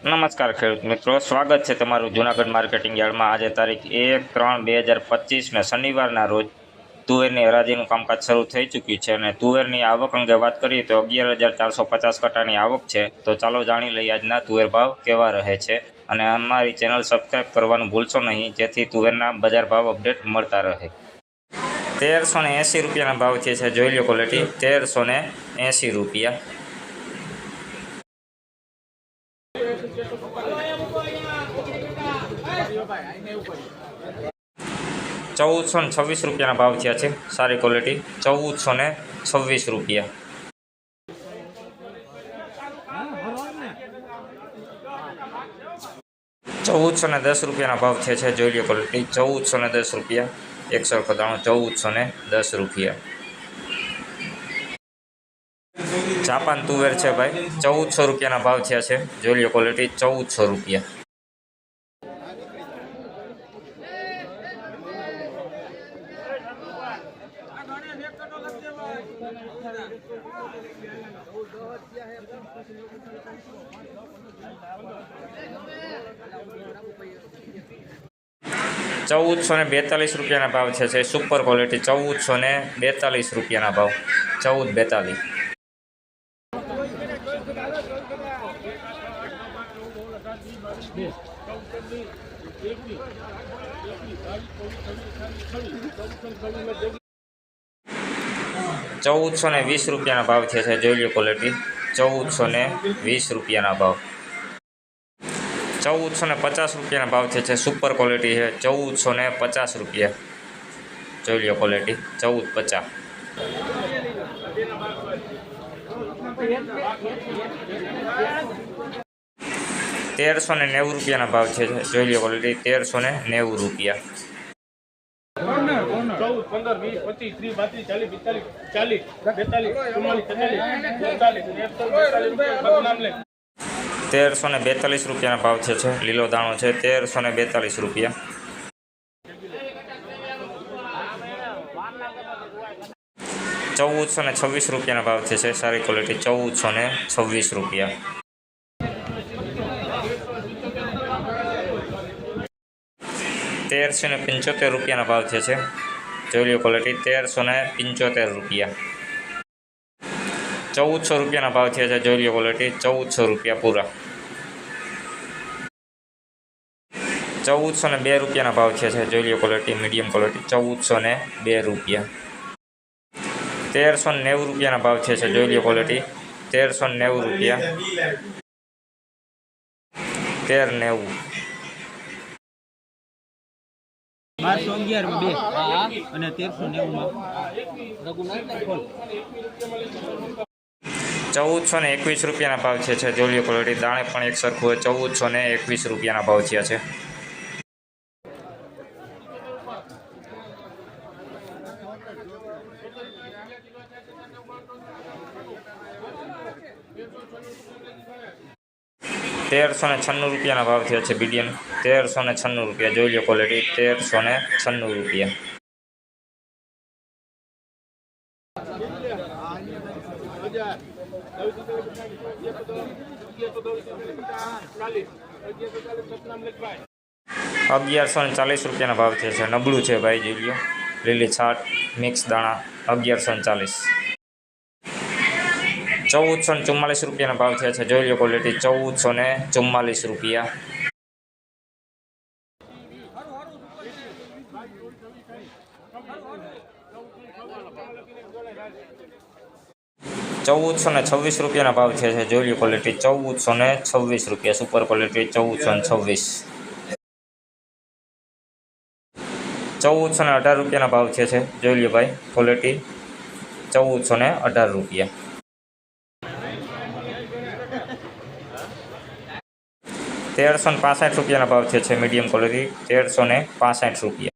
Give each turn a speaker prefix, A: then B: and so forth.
A: નમસ્કાર ખેડૂત મિત્રો, સ્વાગત છે તમારું જૂનાગઢ માર્કેટિંગ યાર્ડમાં. આજે તારીખ એક ત્રણ બે હજાર પચીસને શનિવારના રોજ તુવેરની હરાજીનું કામકાજ શરૂ થઈ ચૂક્યું છે અને તુવેરની આવક અંગે વાત કરીએ તો અગિયાર હજાર ચારસો પચાસ કટાની આવક છે. તો ચાલો જાણી લઈએ આજના તુવેર ભાવ કેવા રહે છે અને અમારી ચેનલ સબસ્ક્રાઈબ કરવાનું ભૂલશો નહીં, જેથી તુવેરના બજાર ભાવ અપડેટ મળતા રહે. તેરસો ને એંસી રૂપિયાના ભાવ છે છે. જોઈ લો ક્વોલિટી, તેરસો ને એંસી રૂપિયા. ચૌદસો ને છવ્વીસ રૂપિયાના ભાવ થયા છે, સારી ક્વોલિટી ચૌદસો ને છવ્વીસ રૂપિયા. ચૌદસો ને દસ રૂપિયાના ભાવ થયા છે, જોઈ લો ક્વોલિટી ચૌદસો ને દસ રૂપિયા. એકસો ખદાણો ચૌદસો ને દસ રૂપિયા. જાપાન તુવેર છે ભાઈ ચૌદસો રૂપિયાના ભાવ થયા છે, જોઈ લો ક્વોલિટી ચૌદસો રૂપિયા. ચૌદસો ને બેતાલીસ રૂપિયાના ભાવ છે સુપર ક્વોલિટી ચૌદસો ને બેતાલીસ રૂપિયાના ભાવ. ચૌદ, બેતાલીસ. ચૌદસો ને વીસ રૂપિયાના ભાવ થયા છે. જોઈ લો ક્વોલિટી ચૌદસો ને વીસ રૂપિયાના ભાવ. ચૌદસો ને પચાસ રૂપિયાના ભાવ થયા છે. સુપર ક્વોલિટી છે. ચૌદસો ને પચાસ રૂપિયા. જોઈ લો ક્વોલિટી ચૌદ પચાસ. તેરસો ને નેવું રૂપિયાના ભાવ છે. જોઈ લો ક્વોલિટી તેરસો ને નેવું રૂપિયા.
B: ચૌદ, પંદર, વીસ, પચીસ, ત્રીસ, પાંત્રીસ, ચાલીસ, પિસ્તાલીસ, ચાલીસ, બેતાલીસ, ચુમ્માલીસ બેતાલીસ,
A: તેરસો ને બેતાલીસ રૂપિયાના ભાવ છે લીલો દાણો છે, તેરસો ને બેતાલીસ રૂપિયા. ચૌદસો ને છવ્વીસ રૂપિયાના ભાવ છે સારી ક્વોલિટી, ચૌદસો ને છવ્વીસ રૂપિયા. તેરસો ને પંચોતેર રૂપિયાના ભાવ છે. જોઈ લો ક્વોલિટી તેરસો ને પંચોતેર રૂપિયા. ચૌદસો રૂપિયાના ભાવ થયા છે, જોઈ લો ક્વોલિટી ચૌદસો રૂપિયા પૂરા. ચૌદસો ને બે રૂપિયાના ભાવ થયા છે, જોઈ લો ક્વોલિટી મીડિયમ ક્વોલિટી ચૌદસો ને બે રૂપિયા. તેરસો નેવું રૂપિયાના ભાવ થયા છે, જોઈ લો ક્વોલિટી તેરસો નેવું રૂપિયા. તેર નેવું
C: બારસો અગિયાર બે. અને તેરસો નેવું માં
A: ચૌદસો ને એકવીસ રૂપિયાના ભાવ છે છે. જોઈ ક્વોલિટી દાણે પણ એક સરખું હોય. ચૌદસો ને એકવીસ રૂપિયાના ભાવ થયા છે. તેરસો ને છન્નું રૂપિયાના ભાવ થયો છે બીડિયન તેરસો ને છન્નું રૂપિયા. જોઈ લો ક્વોલિટી તેરસો ને છન્નું રૂપિયા. અગિયારસો ને ચાલીસ રૂપિયાના ભાવ થયો છે. નબળું છે ભાઈ, જોઈ લો. લીલી છાટ મિક્સ દાણા, અગિયારસો ને ચાલીસ. ચૌદસો ને ચુમ્માલીસ રૂપિયાના ભાવ થયા છે. જોઈ લો ક્વોલિટી ચૌદસો ને ચુમ્માલીસ રૂપિયા. ચૌદસો ને છવ્વીસ રૂપિયાના ભાવ થયા છે. જોઈ લો ક્વોલિટી ચૌદસો ને છવ્વીસ રૂપિયા. સુપર ક્વોલિટી ચૌદસો ને છવ્વીસ. ચૌદસો ને અઢાર રૂપિયાના ભાવ થયા છે. જોઈ લો ભાઈ ક્વોલિટી ચૌદસો ને અઢાર રૂપિયા. તેરસો ને પાસઠ રૂપિયાના ભાવ છે છે મીડિયમ ક્વોલિટી તેરસો ને પાસઠ રૂપિયા